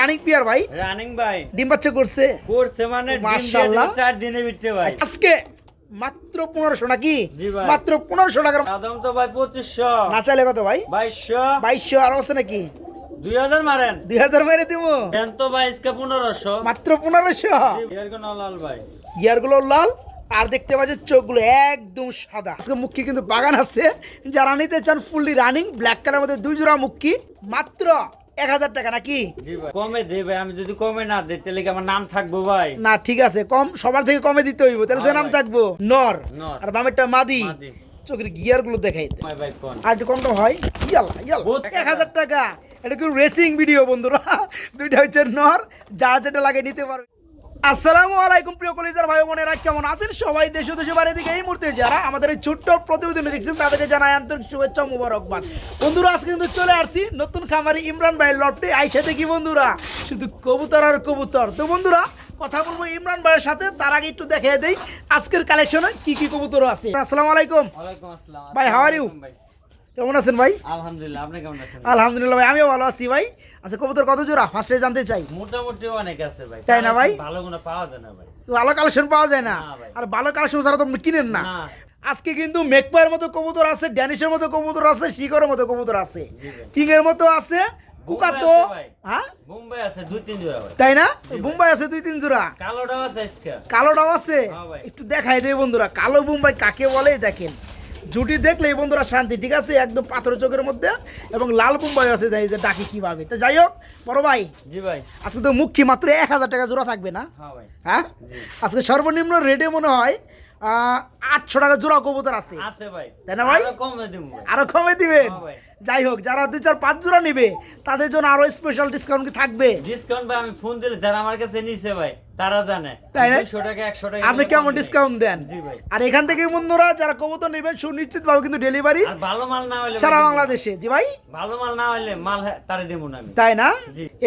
Running peer ভাই। Running ভাই। ডিম বাচ্চা করছে। করছে মানে মাশাআল্লাহ। চার দিনে বিটতে ভাই। আজকে মাত্র পনেরোশো নাকি? মাত্র পনেরোশো টাকার দাম তো ভাই পঁচিশশো। না চাইলে কত ভাই? বাইশশো। বাইশশো আরও আছে নাকি? দুই হাজার মারেন। দুই হাজার মেরে দিব। দেন তো ভাই ইসকে পনেরোশো। মাত্র পনেরোশো। লাল ভাই। গিয়ারগুলো লাল আর দেখতে পাচ্ছেন চোখগুলো একদম সাদা। আজকে মুখি কিন্তু বাগান আছে। যারা নিতে চান ফুললি রানিং ব্ল্যাক কালার মধ্যে দুই জোড়া মুখি মাত্র এক হাজার টাকা নাকি? কমে দেবে আমি যদি কমে না দিই তাহলে কি আমার নাম থাকব ভাই? না ঠিক আছে কম সবার থেকে কমে দিতে হইব তাহলে হ্যাঁ নাম থাকব নর। আর বামেরটা মাদি। মাদি। চোখের গিয়ারগুলো দেখাই আর একটু কমটা হয়? ইয়ালা ইয়ালা এক হাজার টাকা। এটা কি রেসিং ভিডিও বন্ধুরা? দুইটা হচ্ছে নর যা যেটা লাগে নিতে পারবে। আসসালামু আলাইকুম প্রিয় কলিজার ভাই বোনেরা কেমন আছেন সবাই? দেশ দেশে বাইরে দিকে এই মুহূর্তে যারা আমাদের এই ছোট্ট প্রতিবেদন দেখছেন তাদেরকে জানাই আন্তরিক শুভেচ্ছা মুবারকবাদ। বন্ধুরা আজকে কিন্তু চলে আসছি নতুন খামারি ইমরান ভাইয়ের লফটে। আইসা দেখি বন্ধুরা শুধু কবুতর আর কবুতর। তো বন্ধুরা কথা বলব ইমরান ভাইয়ের সাথে তার আগে একটু দেখিয়ে দেই আজকের কালেকশনে কি কি কবুতর আছে। আসসালামু আলাইকুম। ভাই, আলাইকুম ভাই। কেমন আছেন ভাই? আলহামদুলিল্লাহ আপনি কেমন আছেন? আলহামদুলিল্লাহ ভাই আমিও ভালো আছি ভাই। আচ্ছা কবুতর কত জোড়া? ফার্স্টে জানতে চাই। মোটামুটি অনেক আছে ভাই। তাই না ভাই? ভালো কোনো পাওয়া যায় না ভাই। তো ভালো কালেকশন পাওয়া যায় না? আর ভালো কালেকশন ছাড়া তো কিনেন না। আজকে কিন্তু মেকপায়ের মতো কবুতর আছে ড্যানিশের মতো কবুতর আছে শিকরের মতো কবুতর আছে। কিং এর মতো আছে? আছে ভাই। হ্যাঁ? মুম্বাই আছে দুই তিন জোড়া তাই না। মুম্বাই আছে দুই তিন জোড়া। কালোটাও আছে আজকে। কালোটাও আছে? হ্যাঁ একটু দেখাই দেয় বন্ধুরা। কালো মুম্বাই কাকে বলে? দেখেন। জুটি দেখলে এই বন্ধুরা শান্তি ঠিক আছে? একদম পাথর চোখের মধ্যে এবং লাল বুম্বাই আছে দেয় যে ডাকি কীভাবে। তো যাই হোক বড় ভাই জি ভাই। আজকে তো মুখ্যি মাত্র এক হাজার টাকা জোড়া থাকবে না? হ্যাঁ হ্যাঁ? আজকে সর্বনিম্ন রেটে মনে হয় আটশো টাকা জোড়া কবুতর আছে। তাই না ভাই? আরও কমে দিবেন? হ্যাঁ যাই হোক যারা দুই চার পাঁচ জোড়া নিবে তাদের জন্য আরও স্পেশাল ডিসকাউন্ট কি থাকবে? ডিসকাউন্ট ভাই আমি ফোন দিলে যারা আমার কাছে নিছে ভাই তারা জানে। তাই না? 200 টাকা 100 টাকা আপনি কেমন কম ডিসকাউন্ট দেন? জি ভাই। আর এখান থেকে বন্ধুরা যারা কবুতর নেবেন সুনিশ্চিত ভাবে কিন্তু ডেলিভারি ভালো মাল না হলে সারা বাংলাদেশে। জি ভাই? ভালো মাল না হলে মাল হ্যাঁ, তারে দেবো না তাই না?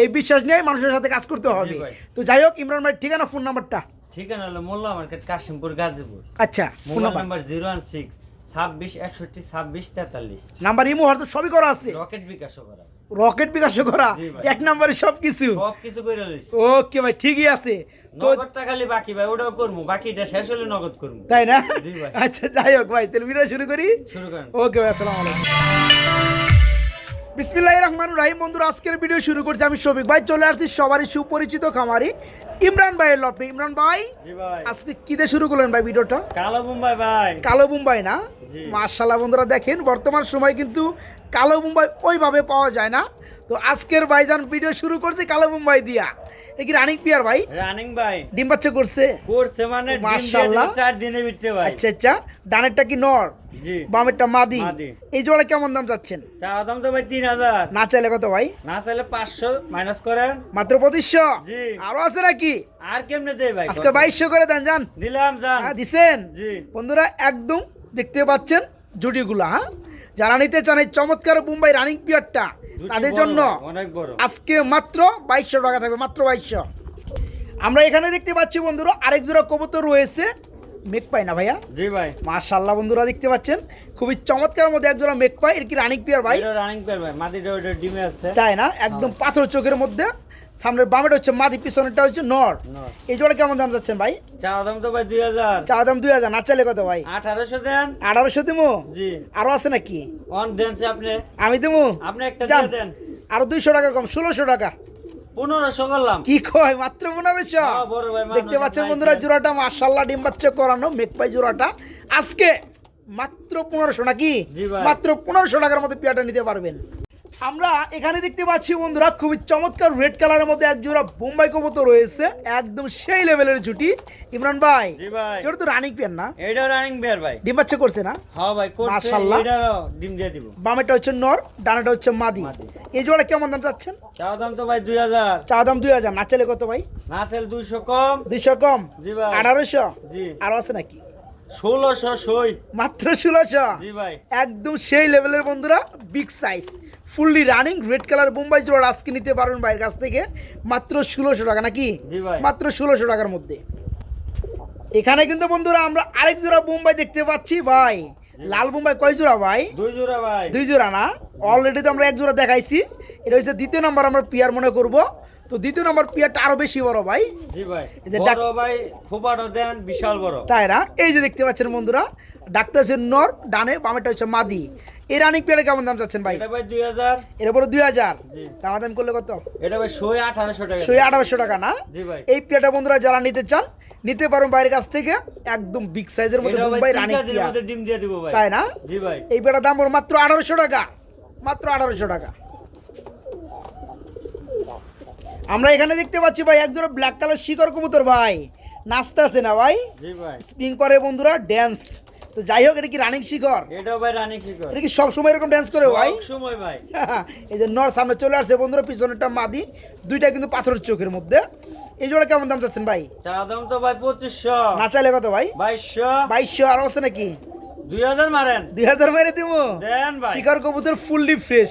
এই বিশ্বাস নিয়ে মানুষের সাথে কাজ করতে হবে। তো যাই হোক ইমরান ভাই ঠিকানা ফোন নাম্বারটা ঠিকানা হলো মোল্লা মার্কেট কাশিমপুর গাজীপুর। আচ্ছা phone mobile number? Zero one six ছাব্বিশ একষট্টি ছাব্বিশ তেতাল্লিশ। নাম্বার ইমো হোয়াটসঅ্যাপ সবই করা আছে। রকেট বিকাশ করা রকেট বিকাশ করা। এক নাম্বারে সব কিছু সব কিছু লইছি ওকে ভাই ঠিকই আছে। নগদটা খালি বাকি ভাই ওটাও করব। বাকিটা শেষ হলে নগদ করব। তাই না? জি ভাই। আচ্ছা যাই হোক ভাই তাহলে ভিডিও শুরু করি? শুরু করেন। ওকে ভাই আসসালামু আলাইকুম। বিসমিল্লাহির রহমানুর রহিম। বন্ধুরা আজকের ভিডিও শুরু করছি আমি শফিক ভাই। চলে আসছি সবারই সুপরিচিত খামারি। ইমরান ভাইয়ের লপে ইমরান ভাই আজকে কি দিয়ে শুরু করলেন ভাই ভিডিওটা? কালো মুম্বাই ভাই। কালো মুম্বাই না। মার্শাল্লাহ বন্ধুরা দেখেন বর্তমান সময় কিন্তু কালো মুম্বাই ওইভাবে পাওয়া যায় না। তো আজকের ভাইজান ভিডিও শুরু করছি কালো মুম্বাই দিয়া। এ কি রানিং পিয়ার ভাই? রানিং ভাই। ডিম বাচ্চা করছে। করছে মানে মাশাআল্লাহ। চার দিনে বিটতে ভাই। আচ্ছা আচ্ছা। ডানেরটা কি নর? জি। বামেরটা মাদি। এই জোড়া কেমন দাম যাচ্ছেন চা দাম তো ভাই তিন হাজার। না চাইলে কত ভাই? না চাইলে পাঁচশো মাইনাস করেন। মাত্র পঁচিশশো? জি। আরও আছে নাকি? আর কেমনে দেয় ভাই? আজকে বাইশশো করে দেন যান। দিলাম জান হ্যাঁ দিছেন? জি। বন্ধুরা একদম দেখতে পাচ্ছেন জুটিগুলা হ্যাঁ? যারা নিতে চান এই চমৎকার মুম্বাই রানিং পিয়ারটা তাদের জন্য আজকে মাত্র বাইশশো টাকা থাকবে মাত্র বাইশশো। আমরা এখানে দেখতে পাচ্ছি বন্ধুরা আরেক জোড়া কবুতর রয়েছে। মেঘ পাই না ভাইয়া? জি ভাই। মার্শাল্লাহ বন্ধুরা দেখতে পাচ্ছেন? খুবই চমৎকার মধ্যে এক জোড়া মেঘ পাই এর কি রানিক পিয়ার ভাই? রানিক রানিং পেয়ার ভাই মাটিটা ওটা ডিমে আছে। তাই না? একদম পাথর চোখের মধ্যে। সামনের বামেটা হচ্ছে মাদি পিছনেরটা হচ্ছে নর। এই জোড়া কেমন দাম যাচ্ছেন ভাই? চা দাম তো ভাই দুই হাজার। চা দাম দুই হাজার না চাইলে কত ভাই? আঠারোশো দেন। আঠারোশো দিমু? জি। আরও আছে নাকি? অন দেন আপনি। আমি দিমু? আপনি একটা দিয়ে দেন। আরও দুইশো টাকা কম ষোলোশো টাকা। পনেরোশো করলাম। কি কয় মাত্র পনেরোশো? বড় ভাই, মানুষ দেখতে পাচ্ছেন আপনার বন্ধুরা জোড়াটা মার্শাল্লাহ ডিম বাচ্চা করানো মেঘপাই জোড়াটা। আজকে মাত্র পনেরোশো নাকি? মাত্র পনেরোশো টাকার মতো পেয়ারটা নিতে পারবেন। আমরা এখানে দেখতে পাচ্ছি বন্ধুরা খুবই চমৎকার রেড কালারের মধ্যে এক জোড়া বোম্বাই কবুতর রয়েছে। একদম সেই লেভেলের জুটি। ইমরান ভাই জি ভাই। জোড়া তো রানিং পেয়ার না? এইটাও রানিং পেয়ার ভাই। ডিম বাচ্চা করছে না? হ্যাঁ ভাই করছে। মাশাআল্লাহ। এটারও ডিম দিয়ে দিব। বামেটা হচ্ছে নর ডানাটা হচ্ছে মাদি। এই জোড়া কেমন দাম চাচ্ছেন? চা দাম তো ভাই দুই হাজার। চা দাম দুই হাজার। না চাইলে কত ভাই? না চাইলে দুইশো কম। দুইশো কম? জি ভাই। আঠারোশো? জি। আরও আছে নাকি? ষোলোশো সই মাত্র ষোলোশো? জি ভাই। একদম সেই লেভেলের বন্ধুরা big size fully running red colour Bombay জোড়া আজকে নিতে পারবেন ভাইয়ের কাছ থেকে মাত্র ষোলোশো টাকা নাকি? মাত্র ষোলোশো টাকার মধ্যে। এখানে কিন্তু বন্ধুরা আমরা আরেক জোড়া বোম্বাই দেখতে পাচ্ছি ভাই। লাল বোম্বাই কয় জোড়া ভাই? দুই জোড়া ভাই। দুই জোড়া না? অলরেডি তো আমরা এক জোড়া দেখাইছি। এটা হচ্ছে দ্বিতীয় নাম্বার আমরা পিয়ার মনে করব। তো দ্বিতীয় নম্বর পিয়ারটা আরও বেশি বড় ভাই। জি ভাই। বড় ভাই দেন বিশাল বড়। তাই না? এই যে দেখতে পাচ্ছেন বন্ধুরা ডাক্তার হচ্ছে নর ডানে বামেটা হচ্ছে মাদি। এই রানিং পেয়ারে কেমন দাম চাচ্ছেন ভাই? এটা ভাই দুই হাজার। এর উপরে দুই হাজার? জি। দাম দাম করলে কত? এটা ভাই শোয় আঠারোশো টাকা। ছয় আঠারোশো টাকা না? জি ভাই। এই পেয়ারটা বন্ধুরা যারা নিতে চান নিতে পারেন বাইরের কাছ থেকে একদম বিগ সাইজের মধ্যে মুম্বাই রানিং ডিম দিয়ে দিব ভাই। তাই না? জি ভাই। এই পেয়ারটার দাম মাত্র আঠারোশো টাকা। মাত্র আঠারোশো টাকা। আমরা এখানে দেখতে পাচ্ছি ভাই একজোড়া ব্ল্যাক কালার শিকর কবুতর ভাই। নাচতে আছে না ভাই? স্প্রিং করে বন্ধুরা ড্যান্স তো যাই হোক এটা কি রানিং শিখর? এটাও ভাই রানী করে এটা কি সবসময় এরকম ড্যান্স করে ভাই? সব সময় ভাই। এই যে নর সামনে চলে আসছে বন্ধুরা পিছনেরটা মাদি দুইটা কিন্তু পাথরের চোখের মধ্যে। এই জোড়া কেমন দাম চাচ্ছেন ভাই? চা দাম তো ভাই পঁচিশশো। না চাইলে কত ভাই? বাইশশো। বাইশশো আরও আছে নাকি? দুই হাজার মারেন। দুই হাজার মেরে দিব? দেন ভাই। শিকার কবুতর ফুললি ফ্রেশ।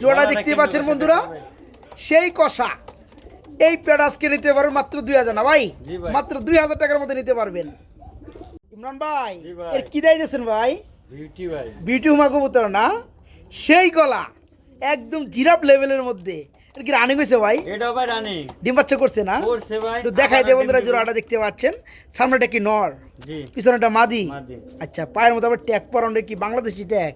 জোড়া দেখতে পাচ্ছেন বন্ধুরা। সেই কষা। এই আজকে নিতে পারবেন মাত্র দুই হাজার না ভাই। মাত্র দুই হাজার টাকার মধ্যে নিতে পারবেন। ইমরান ভাই এর কি দেয় দিয়েছেন ভাই? বিউটি ভাই। বিউটি হুমা কবুতর না? সেই গলা একদম জিরাপ লেভেলের মধ্যে। এটা কি রানিং হয়েছে ভাই? এটাও ভাই রানী ডিম বাচ্চা করছে না? করছে ভাই। একটু দেখাই দিয়ে বন্ধুরা দিব। জোড়াটা দেখতে পাচ্ছেন। সামনেটা কি নর? জি। পিছনেটা মাদি? মাদি। আচ্ছা পায়ের মতো আবার ট্যাগ পরানো কি বাংলাদেশি ট্যাগ?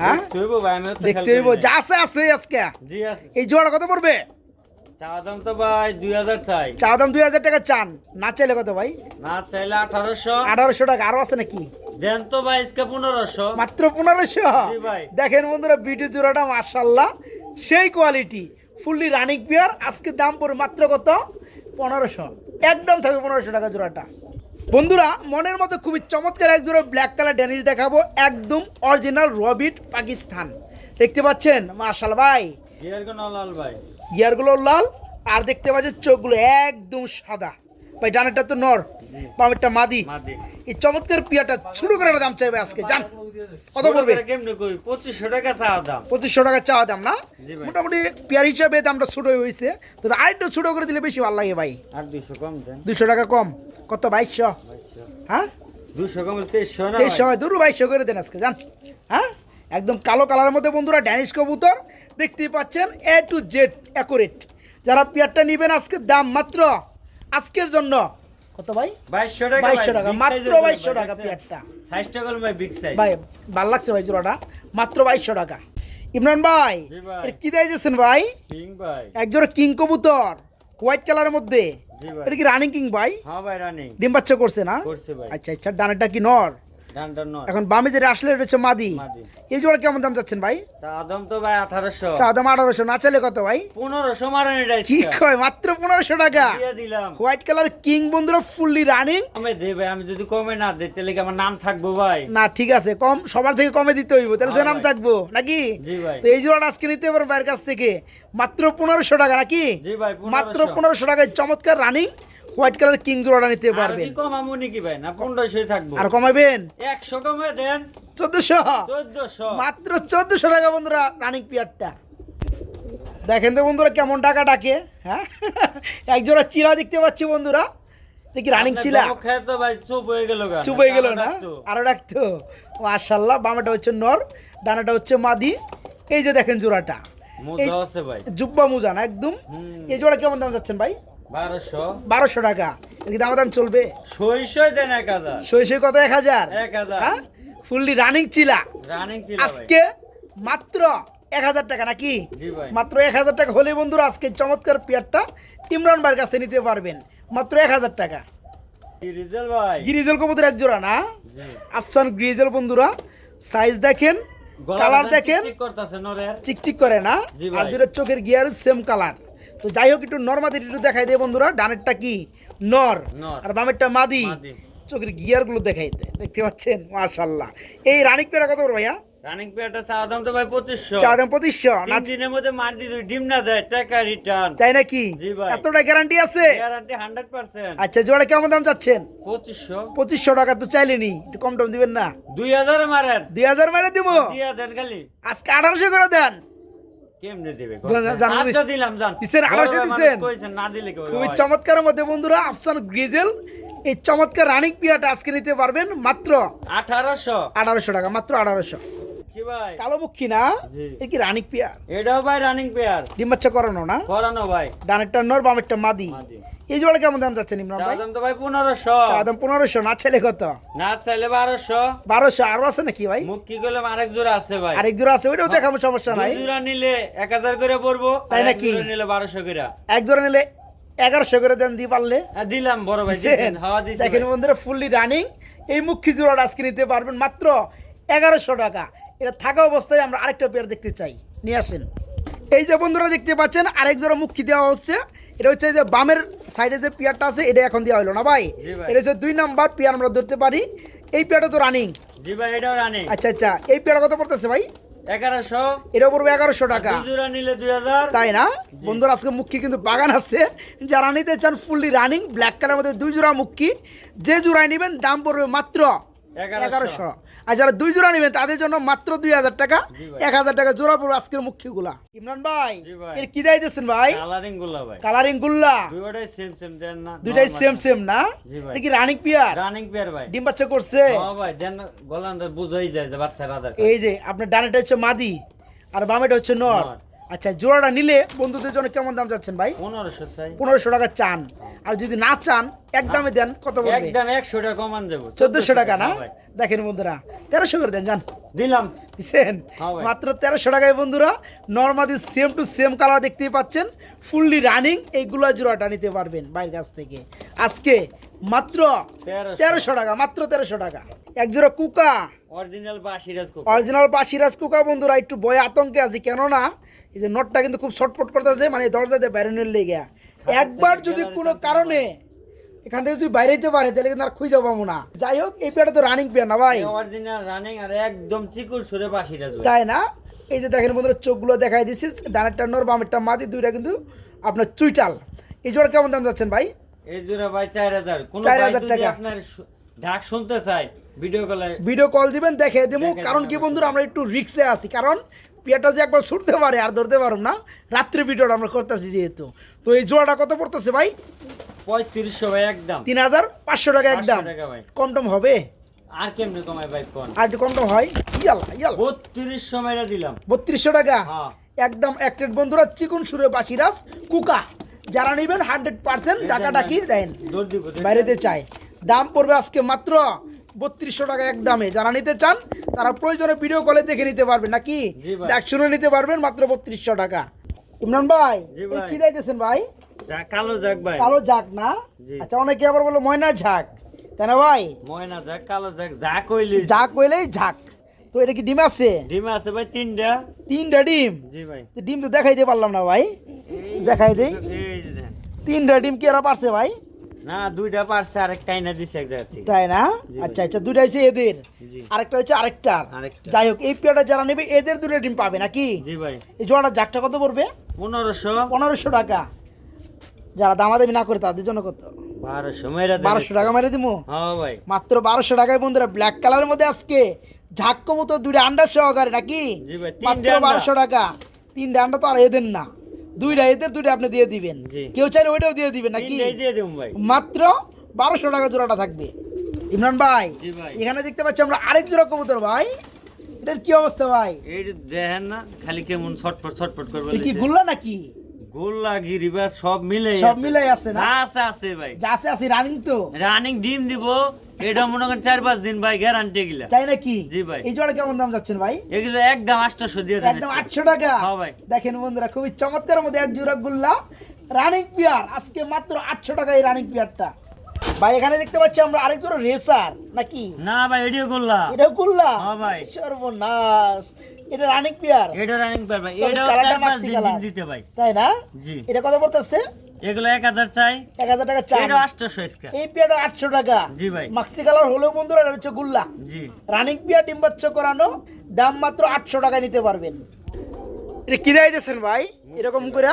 হ্যাঁ? দেখতে ভাই আমি তো দেখতে হইব। যা আছে আছে আজকে। জি আছে। এই জোড়া কত পড়বে? চা দাম তো ভাই দুই হাজার চাই। চা দাম দুই হাজার টাকা চান। না চাইলে কত ভাই? না চাইলে আঠারোশো। আঠারোশো টাকা। আরও আছে নাকি? দেন তো ভাই আজকে পনেরোশো। মাত্র পনেরোশো? ভাই। দেখেন বন্ধুরা জোড়াটা মার্শাল্লাহ সেই কোয়ালিটি ফুললি রানিং পেয়ার আজকে দাম পড়ে মাত্র কত? পনেরোশো। একদম থাকবে পনেরোশো টাকা জোড়াটা। বন্ধুরা মনের মতো খুবই চমৎকার এক জোড়া ব্ল্যাক কালার ড্যানিশ দেখাবো। একদম অরিজিনাল রবিট পাকিস্তান। দেখতে পাচ্ছেন? মার্শাল ভাই। লাল ভাই? গিয়ারগুলো লাল আর দেখতে পাচ্ছেন চোখগুলো একদম সাদা। ভাই ডানেরটা তো নর বামেরটা মাদি। এই চমৎকার পিয়াটা ছোট করে দাম চাইবে আজকে জান। কত পড়বে? পঁচিশশো টাকা চা দাম। পঁচিশশো টাকা চাওয়া দাম না? মোটামুটি পেয়ার হিসাবে দামটা ছোট হয়েছে তবে আরেকটু ছোট করে দিলে বেশি ভালো লাগে ভাই। আর দুইশো কম দেন। দুশো টাকা কম। কত বাইশশো? হ্যাঁ? দুশো কম তেইশশো সময় দুরু বাইশশো করে দেন আজকে জান। হ্যাঁ? একদম কালো কালারের মধ্যে বন্ধুরা ড্যানিশ কবুতর। দেখতেই পাচ্ছেন এ টু জেড অ্যাকুরেট যারা পেয়ারটা নেবেন আজকে দাম মাত্র আজকের জন্য। কত ভাই? বাইশশো টাকা বাইশশো টাকা মাত্র বাইশশো টাকা পেয়ারটা। সাইজ টাকা ভাই বিগ সাইজ ভাই ভালো লাগছে ভাই জোড়াটা। মাত্র বাইশশো টাকা। ইমরান ভাই এর কি দেয় দিয়েছেন ভাই? কিং ভাই। এক জোড়া কিং কবুতর হোয়াইট কালারের মধ্যে। এটা কি রানিং কিং ভাই? হ্যাঁ ভাই রানিং ডিম বাচ্চা করছে না? করছে ভাই। আচ্ছা আচ্ছা ডানেরটা কি নর? ডানটা এখন বামে যেটা আসলে এটা হচ্ছে মাদি। এই জোড়া কেমন দাম ভাই? চা তো ভাই আঠারোশো। চা আঠারোশো না চাইলে কত ভাই? পনেরোশো মারেন এটা কি কয় মাত্র পনেরোশো টাকা? দিলাম। হোয়াইট কালার কিং বন্ধুরা ফুললি রানিং। কমে দে আমি যদি কমে না দিই তাহলে কি আমার নাম থাকব ভাই? না ঠিক আছে কম সবার থেকে কমে দিতে হইব তাহলে হ্যাঁ নাম থাকব নাকি? জি ভাই। তো এই জোড়াটা আজকে নিতে পারব বাইরের কাছ থেকে। মাত্র পনেরোশো টাকা নাকি? জি ভাই মাত্র পনেরোশো টাকায় চমৎকার রানিং। হোয়াইট কালার কিং জোড়াটা নিতে আর পারবেন। কমামু নাকি ভাই? না পনেরোশোই থাকব? আর কমাবেন? একশো কমে দেন। চোদ্দশো? চোদ্দশো। মাত্র চোদ্দশো টাকা বন্ধুরা রানিং পিয়ারটা দেখেন তো বন্ধুরা কেমন টাকা ডাকে হ্যাঁ? এক জোড়া চিলা দেখতে পাচ্ছি বন্ধুরা। দেখি রানিং চিলা। তো ভাই চুপ হয়ে গেল চুপ হয়ে গেল না। আরও ডাকতো। মাশাল্লাহ বামাটা হচ্ছে নর ডানাটা হচ্ছে মাদি। এই যে দেখেন জোড়াটা। এই মজা আছে ভাই। জুব্বা মুজান একদম? এই জোড়া কেমন দাম যাচ্ছেন ভাই? বারোশো। টাকা। এদিকে দাম দাম চলবে। সইসই দেন এক হাজার। সই সই কত? এক হাজার? এক হাজার। হ্যাঁ? ফুললি রানিং চিলা। রানিং আজকে মাত্র এক হাজার টাকা নাকি? মাত্র এক হাজার টাকা। হলে বন্ধুরা আজকে চমৎকার পেয়ারটা ইমরান ভাইয়ের কাছে নিতে পারবেন। মাত্র এক হাজার টাকা। কি গ্রিজেল কবুতর এক জোড়া না? আফসান গ্রিজেল বন্ধুরা সাইজ দেখেন কালার দেখেন। চিকচিক করে না? আর দুটো চোখের গিয়ার সেম কালার তো যাই হোক একটু নর্মাদি একটু দেখাই দেয় বন্ধুরা ডানেরটা কি? নর। আর বামেরটা মাদি। চোখের গিয়ারগুলো দেখাই দেয় দেখতে পাচ্ছেন? মাশাল্লাহ এই রানিক পেয়ারা কত বড় ভাইয়া? রানিং পেয়ারটা চা দাম তো ভাই পঁচিশশো। চা দাম পঁচিশশো না দিনের মধ্যে মার দিতে ডিম না দেয় টাকা রিটার্ন তাই নাকি? এতটা গ্যারান্টি আছে? গ্যারান্টি হান্ড্রেড পার্সেন্ট আচ্ছা জোড়া কেমন দাম চাচ্ছেন? পঁচিশশো। পঁচিশশো টাকা তো চাইলেনি একটু কম টম দিবেন না? দুই হাজার মারেন। দুই হাজার মেরে দিব? খালি। আজকে আঠারোশো করে দেন। কেমনে দিবে? আচ্ছা দিলাম জান। দিছেন, আঠারোশো দিছেন? কইছেন, না দিলে কি খুবই চমৎকার মধ্যে বন্ধুরা আফসান গ্রিজেল এই চমৎকার রানিক পিয়াটা আজকে নিতে পারবেন মাত্র আঠারোশো। আঠারোশো টাকা মাত্র আঠারোশো। ভাই? না? এ কি রানিক পেয়ার? এটাও ভাই রানিং পেয়ার। ডিম বাচ্চা করানো না? করানো ভাই। ডানেরটা নর বামেরটা মাদি। এই জোড়া কেমন দাম যাচ্ছেন ইমরান চাওয়া ভাই দাম তো ভাই পনেরোশো। চা দাম পনেরোশো না ছেলে কত? না চাইলে বারোশো। বারোশো আরও আছে নাকি ভাই? মুখ কি করলাম আরেক জোড়া আছে ভাই? আরেক জোড়া আছে ওইটাও দেখাবো সমস্যা নাই। জোড়া নিলে এক হাজার করে পড়ব তাই নাকি? জোড়া নিলে বারোশো করে। এক জোড়া নিলে এগারোশো করে দেন দিয়ে পারলে। আর দিলাম বড় ভাই? দিছেন, হাওয়া দিছি দেখেন বন্ধুরা ফুললি রানিং এই মুখী জোড়াটা আজকে নিতে পারবেন মাত্র এগারোশো টাকা। এটা থাকা অবস্থায় আমরা আরেকটা পেয়ার দেখতে চাই। নিয়ে আসেন। এই যে বন্ধুরা দেখতে পাচ্ছেন আরেক জোড়া মুখী দেওয়া হচ্ছে। এটা হচ্ছে যে বামের সাইডে যে পেয়ারটা আছে এটা এখন দেওয়া হলো না ভাই? এটা হচ্ছে দুই নাম্বার পেয়ার আমরা ধরতে পারি। এই পেয়ারটা তো রানিং জি ভাই এটাও রানিং আচ্ছা আচ্ছা এই পেয়ারটা কত পড়তেছে ভাই? এগারোশো। এটা পড়বে এগারোশো টাকা। জোড়া নিলে দুই হাজার। তাই না? বন্ধুরা আজকে মুখী কিন্তু বাগান আছে। যারা নিতে চান ফুললি রানিং ব্ল্যাক কালার মধ্যে দুই জোড়া যে জোড়ায় নেবেন দাম পড়বে মাত্র এগারোশো। আর যারা দুই জোড়া নেবেন তাদের জন্য মাত্র দুই হাজার টাকা এক হাজার টাকা জোড়া পড়বে আজকের মুখীগুলা ইমরান ভাই এর কি দেয় দিচ্ছেন ভাই? কালারিংগুলা ভাই। কালারিং গুল্লা দুইটাই সেম সেম দেন না দুইটাই সেম সেম না? এটা কি রানিং পিয়ার রানিং পেয়ার ভাই। ডিম বাচ্চা করছে? হ্যাঁ ভাই দেন গলান বুঝাই যায় যে বাচ্চা রাধার এই যে আপনার ডানেটা হচ্ছে মাদি আর বামেটা হচ্ছে নর। আচ্ছা জোড়াটা নিলে বন্ধুদের জন্য কেমন দাম যাচ্ছেন ভাই? পনেরোশো চাই। পনেরোশো টাকা চান। আর যদি না চান এক দামে দেন কত একদম একশো টাকা কমান দেবো। চোদ্দশো টাকা না? হ্যাঁ। দেখেন বন্ধুরা তেরোশো করে দেন জান দিলাম। দিচ্ছেন মাত্র তেরোশো টাকায় বন্ধুরা normally same to same colour দেখতেই পাচ্ছেন ফুললি রানিং এইগুলো জোড়াটা নিতে পারবেন বাইরের কাছ থেকে। আজকে মাত্র তেরোশো। টাকা মাত্র তেরোশো টাকা। এক জোড়া কুকা। অরিজিনাল বাসিরাজ কুকা বন্ধুরা একটু ভয়ে আতঙ্কে আছি কেননা এই যে নটটা কিন্তু খুব ছটফট করতেছে মানে দরজাতে বাইরে নিয়ে লেগে একবার যদি কোনো কারণে এখান থেকে যদি বাইরে যেতে পারে তাহলে কিন্তু আর খুঁজে পাবো না। যাই হোক এই পেয়ারটা তো রানিং পেয়ার না ভাই? অরিজিনাল রানিং আর একদম চিকুর সুরে বা তাই না? এই যে দেখেন বন্ধুরা চোখগুলো দেখাই দিচ্ছি ডানেরটা নর বামেরটা মাদি দুইটা কিন্তু আপনার চুইটাল। এই জোড়া কেমন দাম যাচ্ছেন ভাই? এই জোড়া ভাই চার হাজার। কোন 4000 ভাই টাকা। আপনার ঢাক শুনতে চাই ভিডিও কলে ভিডিও কল দিবেন দেখে দেবো। কারণ কি বন্ধুরা আমরা একটু রিক্সে আছি। কারণ পেয়ারটা যে একবার ছুটতে পারে আর ধরতে পারো না রাত্রে ভিডিওটা আমরা করতেছি যেহেতু। তো এই জোড়াটা কত পড়তেছে ভাই? পঁয়ত্রিশশো ভাই একদম। তিন হাজার পাঁচশো টাকা একদম। 500 কম টম হবে? আর কেমনে কমাই ভাই কোন? আর কম টম হয়? ইয়াল্লা ইয়াল্লা বত্রিশশো মেরা দিলাম। বত্রিশশো টাকা? হ্যাঁ। একদম এক প্লেট বন্ধুরা চিকন সুরে বাসিরাস কুকা। যারা নেবেন হান্ড্রেড পার্সেন্ট টাকা ডাকি দেন। বাইরেতে চাই। দাম পড়বে আজকে মাত্র বত্রিশশো টাকা এক দামে। যারা নিতে চান তারা প্রয়োজনে ভিডিও কলে দেখে নিতে পারবেন। নাকি। দেখ শুনে নিতে পারবেন মাত্র বত্রিশশো টাকা। ইমরান ভাই। কি দিতেছেন ভাই? কালো যাক ভাই। কালো ঝাঁক না? আচ্ছা অনেকে আবার বলো ময়না ঝাঁক তাই না ভাই? ময়না যাক কালো যাক যা কইলি। ঝাঁক কইলেই ঝাঁক তো এটা কি ডিম আছে? ডিম আছে ভাই তিনটা। তিনটা ডিম? জি ভাই। ডিম তো দেখাইতে পারলাম না ভাই। দেখাই দেই। তিনটা ডিম কি এরা পারছে ভাই? না দুইটা পারছে আরেকটা আইনা দিছে এক জায়গা থেকে তাই না? আচ্ছা আচ্ছা দুইটা হচ্ছে এদের। আরেকটা হচ্ছে আরেকটা। যাই হোক এই পেয়ারটা যারা নেবে এদের দুটো ডিম পাবে নাকি? জি ভাই। এই জোড়াটা জাকটা কত পড়বে? পনেরোশো। পনেরোশো টাকা। যারা দামাদামি না করে তাদের জন্য কত? বারোশো বারোশো টাকা মেরে দিব হ্যাঁ ভাই। মাত্র বারোশো টাকায় বন্ধুরা ব্ল্যাক কালারের মধ্যে আজকে ঝাক কবুতর দুইটা আন্ডার সহকারে নাকি? মাত্র বারোশো টাকা। তিনটা আন্ডা তো আর এদের না। দুইটা এদের দুইটা আপনি দিয়ে দিবেন। কেউ চাইলে ওইটাও দিয়ে দিবেন নাকি? মাত্র বারোশো টাকা জোড়াটা থাকবে। ইমরান ভাই এখানে দেখতে পাচ্ছি আমরা আরেক জোড়া কবুতর ভাই। এটার কি অবস্থা ভাই? দেখেন না খালি কেমন ছটফট ছটফট করবে কি গুল্লা নাকি? গোল্লা গিরিবা সব মিলে সব মিলে আছে না? আছে আছে ভাই। যা আছে আছে রানিং তো? রানিং ডিম দিব। এটা মনে করেন চার পাঁচ দিন ভাই গ্যারান্টি গিলা। তাই নাকি? জি ভাই। এই জোড়া কেমন দাম যাচ্ছেন ভাই? এগুলো একদম আটশো দিয়ে একদম আটশো টাকা। হ্যাঁ ভাই। দেখেন বন্ধুরা খুবই চমৎকার মধ্যে এক জোড়া গোল্লা। রানিং পিয়ার আজকে মাত্র আটশো টাকা এই রানিং পিয়ারটা ভাই এখানে দেখতে পাচ্ছি আমরা আরেক জোড়া রেসার নাকি? না ভাই এডিও গোল্লা। এটাও গুল্লা? হ্যাঁ ভাই। সর্বনাশ। এটা রানিং পিয়ার এটা রানিং ভাই। এটাও কালারটা কালার। দিতে ভাই। তাই না? জি। এটা কত পড়তেছে? এগুলো এক হাজার চাই। এক হাজার টাকা চান এটা স্কোয়ার এই পিয়ারটা আটশো টাকা। জি ভাই। মাক্সি কালার হলেও বন্ধুরা এটা হচ্ছে গুল্লা। জি। রানিং পিয়ার ডিম্বাচ্ছ করানো দাম মাত্র আটশো টাকা নিতে পারবেন। এটা কি দেখাইতেছেন ভাই? এরকম করে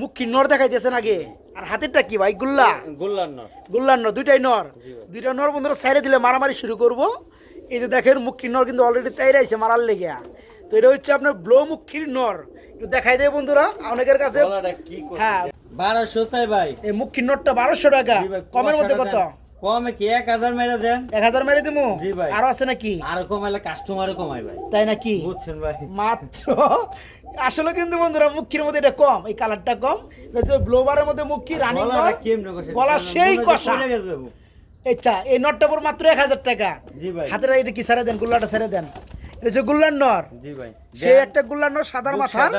মুখ কি নর দেখাইতেছেন আগে। আর হাতেরটা কি ভাই? গুল্লা। গোল্লার নর। গুল্লার নর দুইটাই নর। দুইটা নর বন্ধুরা সাইডে দিলে মারামারি শুরু করব। এই যে দেখেন মুখির নর কিন্তু অলরেডি তাই রয়েছে মারার লেগে তো এটা হচ্ছে আপনার ব্লো মুখির নর। একটু দেখাই দেয় বন্ধুরা অনেকের কাছে? হ্যাঁ। বারোশো চাই ভাই। এই মুখির নরটা বারোশো টাকা। কমের মধ্যে কত? কমে কি এক হাজার মেরে দেন? এক হাজার মেরে দিমু? জি ভাই। আরও আছে নাকি? আরও কমাইলে কাস্টমারও কমাই ভাই। তাই নাকি? বুঝছেন ভাই। মাত্র আসলে কিন্তু বন্ধুরা মুখির মধ্যে এটা কম এই কালারটা কম। ব্লোবারের মধ্যে মুখি রানিং গলা সেই কষা। আচ্ছা এই নটটা পর মাত্র এক হাজার টাকা। হাতের এটা কি ছেড়ে দেন গুল্লাটা ছেড়ে দেন। এটা হচ্ছে গুল্লার নর। জি ভাই। সে একটা গুল্লার নর সাদার মাথার।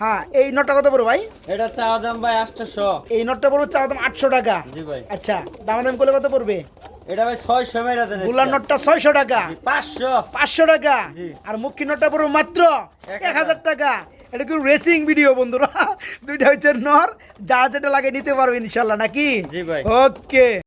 হ্যাঁ এই নটটা কত পড়বে ভাই? এটা চাওয়া দাম ভাই আটশোশো এই নটটা পড়বে চাওয়া দাম আটশো টাকা। জি ভাই। আচ্ছা দামাদাম করলে কত পড়বে? এটা ভাই ছয়শো মেরে দেন গুল্লার নটটা ছয়শো টাকা। পাঁচশো। পাঁচশো টাকা। আর মুখি নটটা পড়বে মাত্র এক এক হাজার টাকা। এটা কি রেসিং ভিডিও বন্ধুরা। দুইটা হচ্ছে নর। যা যেটা লাগে নিতে পারবে ইনশাল্লাহ নাকি? জি ভাই। ওকে